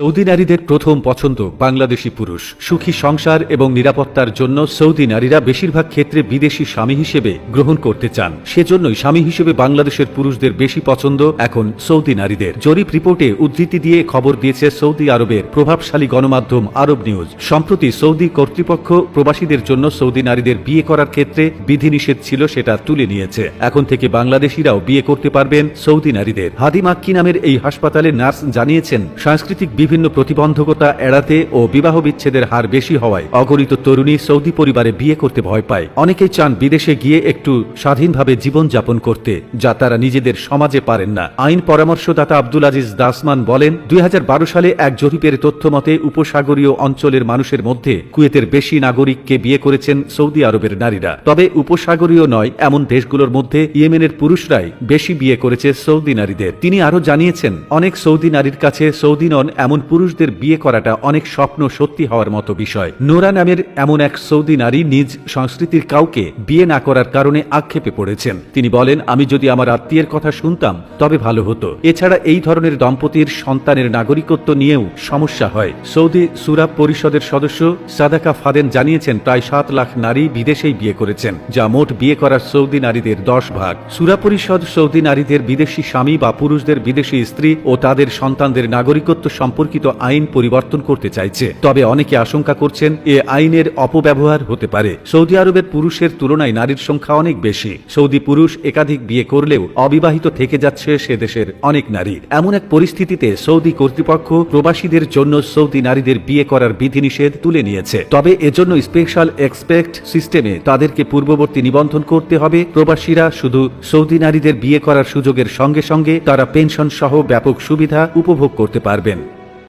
Saudi নারীদের প্রথম পছন্দ বাংলাদেশি পুরুষ। সুখী সংসার এবং নিরাপত্তার জন্য সৌদি নারীরা বেশিরভাগ ক্ষেত্রে বিদেশি স্বামী হিসেবে গ্রহণ করতে চান। সেজন্যই স্বামী হিসেবে বাংলাদেশের পুরুষদের বেশি পছন্দ এখন সৌদি নারীদের। জরিপ রিপোর্টে উদ্ধৃতি দিয়ে খবর দিয়েছে সৌদি আরবের প্রভাবশালী গণমাধ্যম আরব নিউজ। সম্প্রতি সৌদি কর্তৃপক্ষ প্রবাসীদের জন্য সৌদি নারীদের বিয়ে করার ক্ষেত্রে বিধিনিষেধ ছিল সেটা তুলে নিয়েছে। এখন থেকে বাংলাদেশিরাও বিয়ে করতে পারবেন সৌদি নারীদের। হাদি মাক্কি নামের এই হাসপাতালে নার্স জানিয়েছেন, সাংস্কৃতিক বিভিন্ন প্রতিবন্ধকতা এড়াতে ও বিবাহ বিচ্ছেদের হার বেশি হওয়ায় অগণিত তরুণী সৌদি পরিবারে বিয়ে করতে ভয় পায়। অনেকেই চান বিদেশে গিয়ে একটু স্বাধীনভাবে জীবনযাপন করতে, যা তারা নিজেদের সমাজে পারেন না। আইন পরামর্শদাতা আব্দুল আজিজ দাসমান বলেন, দুই হাজার বারো সালে এক জরিপের তথ্য মতে উপসাগরীয় অঞ্চলের মানুষের মধ্যে কুয়েতের বেশি নাগরিককে বিয়ে করেছেন সৌদি আরবের নারীরা। তবে উপসাগরীয় নয়, এমন দেশগুলোর মধ্যে ইয়েমেনের পুরুষরাই বেশি বিয়ে করেছে সৌদি নারীদের। তিনি আরও জানিয়েছেন, অনেক সৌদি নারীর কাছে সৌদি নন এমন পুরুষদের বিয়ে করাটা অনেক স্বপ্ন সত্যি হওয়ার মতো বিষয়। নোরা নামের এমন এক সৌদি নারী নিজ সংস্কৃতির কাউকে বিয়ে না করার কারণে আক্ষেপে পড়েছেন। তিনি বলেন, আমি যদি আমার আত্মীয়ের কথা শুনতাম, তবে ভালো হতো। এছাড়া এই ধরনের দম্পতির সন্তানের নাগরিকত্ব নিয়েও সমস্যা হয়। সৌদি সুরাব পরিষদের সদস্য সাদাকা ফাদেন জানিয়েছেন, প্রায় সাত লাখ নারী বিদেশেই বিয়ে করেছেন, যা মোট বিয়ে করার সৌদি নারীদের দশ ভাগ। সুরা পরিষদ সৌদি নারীদের বিদেশি স্বামী বা পুরুষদের বিদেশি স্ত্রী ও তাদের সন্তানদের নাগরিকত্ব সম্পর্কিত আইন পরিবর্তন করতে চাইছে। তবে অনেকে আশঙ্কা করছেন এ আইনের অপব্যবহার হতে পারে। সৌদি আরবের পুরুষের তুলনায় নারীর সংখ্যা অনেক বেশি। সৌদি পুরুষ একাধিক বিয়ে করলেও অবিবাহিত থেকে যাচ্ছে সে দেশের অনেক নারী। এমন এক পরিস্থিতিতে সৌদি কর্তৃপক্ষ প্রবাসীদের জন্য সৌদি নারীদের বিয়ে করার বিধিনিষেধ তুলে নিয়েছে। তবে এজন্য স্পেশাল এক্সপেক্ট সিস্টেমে তাদেরকে পূর্ববর্তী নিবন্ধন করতে হবে। প্রবাসীরা শুধু সৌদি নারীদের বিয়ে করার সুযোগের সঙ্গে সঙ্গে তারা পেনশন সহ ব্যাপক সুবিধা উপভোগ করতে পারবেন।